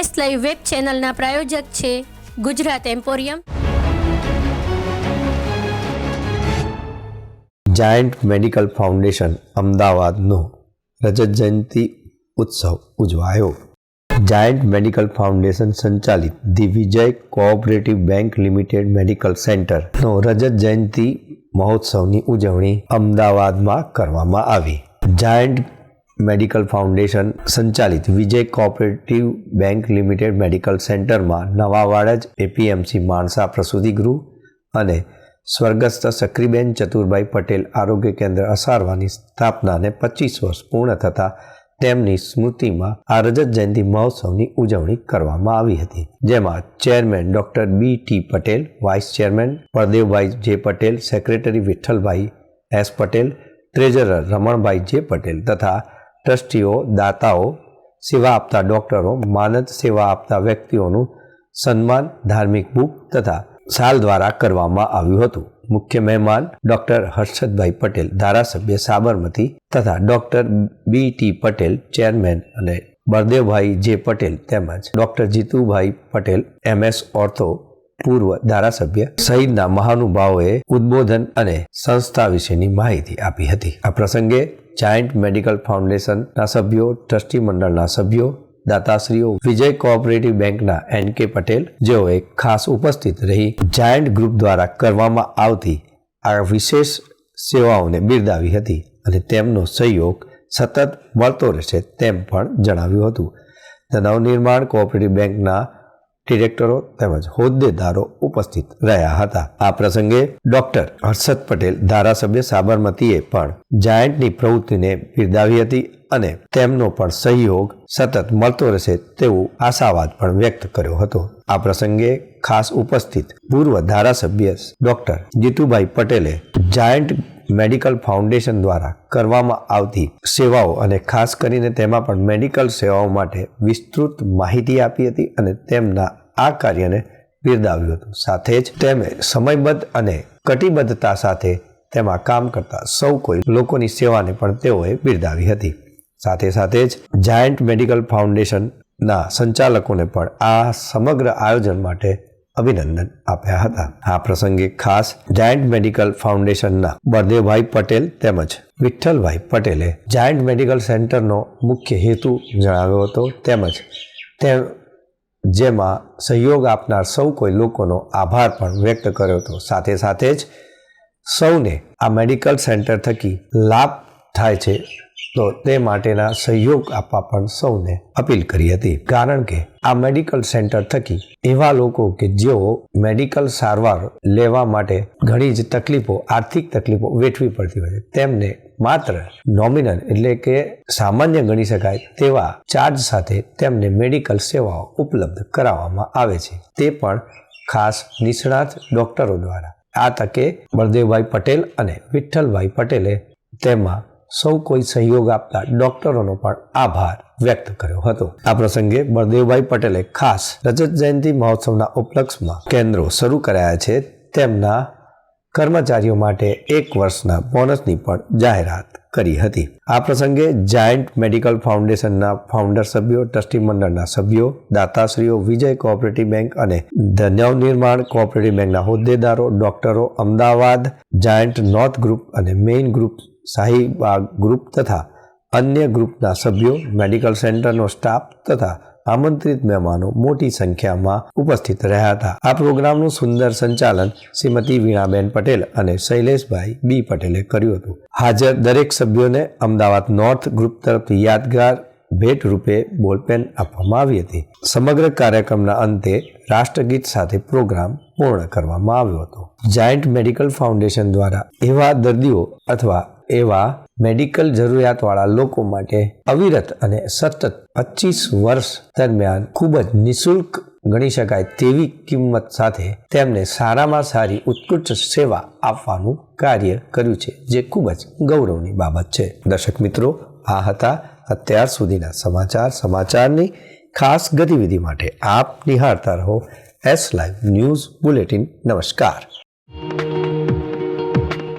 S live web ચેનલના પ્રાયોજક છે Gujarat emporium. Giant medical foundation, અમદાવાદનો રજત જયંતિ ઉત્સવ ઉજવાયો. જાયન્ટ મેડિકલ ફાઉન્ડેશન સંચાલિત the Vijay cooperative bank limited medical સેન્ટરનો રજત જયંતિ મહોત્સવની ઉજવણી અમદાવાદમાં કરવામાં આવી. જાયન્ટ મેડિકલ ફાઉન્ડેશન સંચાલિત Vijay cooperative bank limited medical સેન્ટરમાં નવા વાડજ એપીએમસી માણસા પ્રસૂતિ ગૃહ અને સ્વર્ગસ્થ સક્રીબેન ચતુરભાઈ પટેલ આરોગ્ય કેન્દ્ર અસારવાની સ્થાપનાને પચીસ વર્ષ પૂર્ણ થતાં તેમની સ્મૃતિમાં આ રજત જયંતિ મહોત્સવની ઉજવણી કરવામાં આવી હતી. જેમાં chairman doctor B T Patel, vice chairman Pardevbhai J Patel, secretary Vitthalbhai S Patel, treasurer Ramanbhai J Patel તથા ટ્રસ્ટીઓ, દાતાઓ, સેવા આપતા ડોક્ટરો, માનદ સેવા આપતા વ્યક્તિઓનું સન્માન ધાર્મિક બુક તથા સાલ દ્વારા કરવામાં આવ્યું હતું. મુખ્ય મહેમાન ડોક્ટર હર્ષદભાઈ પટેલ, ધારાસભ્ય સાબરમતી તથા doctor B T Patel, chairman અને બળદેવભાઈ જે પટેલ તેમજ doctor Jitubhai Patel MS ortho પૂર્વ ધારાસભ્ય સહિતના મહાનુભાવોએ ઉદ્બોધન અને સંસ્થા વિશેની માહિતી આપી હતી. આ પ્રસંગે જાયન્ટ મેડિકલ ફાઉન્ડેશનના સભ્યો, ટ્રસ્ટી મંડળના સભ્યો, દાતાશ્રીઓ, વિજય કોઓપરેટિવ બેંકના એન કે પટેલ, જેઓએ ખાસ ઉપસ્થિત રહી જાયન્ટ ગ્રુપ દ્વારા કરવામાં આવતી આ વિશેષ સેવાઓને બિરદાવી હતી અને તેમનો સહયોગ સતત મળતો રહેશે તેમ પણ જણાવ્યું હતું. નવનિર્માણ કોઓપરેટિવ બેંકના ડિરેક્ટરો તેમજ હોદ્દેદારો ઉપસ્થિત રહ્યા હતા. આ પ્રસંગે ડોક્ટર હર્ષદ પટેલ ધારાસભ્ય સાબરમતીએ પણ જાયન્ટની પ્રવૃત્તિને બિરદાવી હતી અને તેમનો પણ સહયોગ સતત મળતો રહેશે તેવું આશાવાદ પણ વ્યક્ત કર્યો હતો. આ પ્રસંગે ખાસ ઉપસ્થિત પૂર્વ ધારાસભ્ય ડોક્ટર જીતુભાઈ પટેલે જાયન્ટ મેડિકલ ફાઉન્ડેશન દ્વારા કરવામાં આવતી સેવાઓ અને ખાસ કરીને તેમાં પણ મેડિકલ સેવાઓ માટે વિસ્તૃત માહિતી આપી હતી અને તેમના આ કાર્યને બિરદાવ્યું હતું. સાથે જ તેમણે સમયબદ્ધ અને કટિબદ્ધતા સાથે તેમાં કામ કરતા સૌ કોઈ લોકોની સેવાને પણ તેઓએ બિરદાવી હતી. સાથે સાથે જ જાયન્ટ મેડિકલ ફાઉન્ડેશનના સંચાલકોને પણ આ સમગ્ર આયોજન માટે અભિનંદન આપ્યા હતા. આ પ્રસંગે ખાસ જાયન્ટ મેડિકલ ફાઉન્ડેશનના બળદેવભાઈ પટેલ તેમજ વિઠ્ઠલભાઈ પટેલે જાયન્ટ મેડિકલ સેન્ટરનો મુખ્ય હેતુ જણાવ્યો હતો. તેમજ તે જેમાં સહયોગ આપનાર સૌ કોઈ લોકોનો આભાર પણ વ્યક્ત કર્યો હતો. સાથે સાથે જ સૌને આ મેડિકલ સેન્ટર થકી લાભ થાય છે. તો તે માટેના સહયોગ આપવા પણ સૌને અપીલ કરી હતી. કારણ કે આ મેડિકલ સેન્ટર થકી એવા લોકો કે જેઓ મેડિકલ સારવાર લેવા માટે ઘણી જ તકલીફો, આર્થિક તકલીફો વેઠવી પડતી હોય છે, તેમને માત્ર નોમિનલ એટલે કે સામાન્ય ગણી શકાય તેવા ચાર્જ સાથે તેમને મેડિકલ સેવાઓ ઉપલબ્ધ કરાવવામાં આવે છે. તે પણ ખાસ નિષ્ણાત ડોક્ટરો દ્વારા. આ તકે બળદેવભાઈ પટેલ અને વિઠ્ઠલભાઈ પટેલે તેમાં સૌ કોઈ સહયોગ આપતા ડોક્ટરોનો પણ આભાર વ્યક્ત કર્યો હતો. આ પ્રસંગે બળદેવભાઈ પટેલે ખાસ રજત જયંતિ મહોત્સવના ઉપલક્ષમાં કેન્દ્રો શરૂ કરાયા છે. તેમના કર્મચારીઓ માટે એક વર્ષના બોનસની પણ જાહેરાત કરી હતી. આ પ્રસંગે જાયન્ટ મેડિકલ ફાઉન્ડેશનના ફાઉન્ડર સભ્યો, ટ્રસ્ટી મંડળના સભ્યો, દાતાશ્રીઓ, વિજય કોઓપરેટિવ બેંક અને ધ નવનિર્માણ કોઓપરેટિવ બેંકના હોદ્દેદારો, ડોક્ટરો, અમદાવાદ જાયન્ટ નોર્થ ગ્રુપ અને મેઇન ગ્રુપ શાહીબાગ ગ્રુપ તથા અન્ય ગ્રુપના સભ્યો, મેડિકલ સેન્ટરનો સ્ટાફ તથા આમંત્રિત મહેમાનો મોટી સંખ્યામાં ઉપસ્થિત રહ્યા હતા. આ પ્રોગ્રામનું સુંદર સંચાલન શ્રીમતી વીણાબેન પટેલ અને શૈલેષભાઈ બી પટેલે કર્યું હતું. હાજર દરેક સભ્યોને અમદાવાદ નોર્થ ગ્રુપ તરફથી યાદગાર ભેટ રૂપે બોલપેન આપવામાં આવી હતી. સમગ્ર કાર્યક્રમના અંતે રાષ્ટ્રગીત સાથે પ્રોગ્રામ પૂર્ણ કરવામાં આવ્યો હતો. જાયન્ટ મેડિકલ ફાઉન્ડેશન દ્વારા એવા દર્દીઓ અથવા એવા મેડિકલ જરૂરિયાતવાળા લોકો માટે અવિરત અને સતત પચીસ વર્ષ દરમિયાન ખૂબ જ નિઃશુલ્ક ગણી શકાય તેવી કિંમત સાથે તેમને સારામાં સારી ઉત્કૃષ્ટ સેવા આપવાનું કાર્ય કર્યું છે, જે ખૂબ જ ગૌરવની બાબત છે. દર્શક મિત્રો, આ હતા અત્યાર સુધીના સમાચાર. સમાચારની ખાસ ગતિવિધિ માટે આપ નિહાળતા રહો એસ લાઈવ ન્યૂઝ બુલેટિન નમસ્કાર.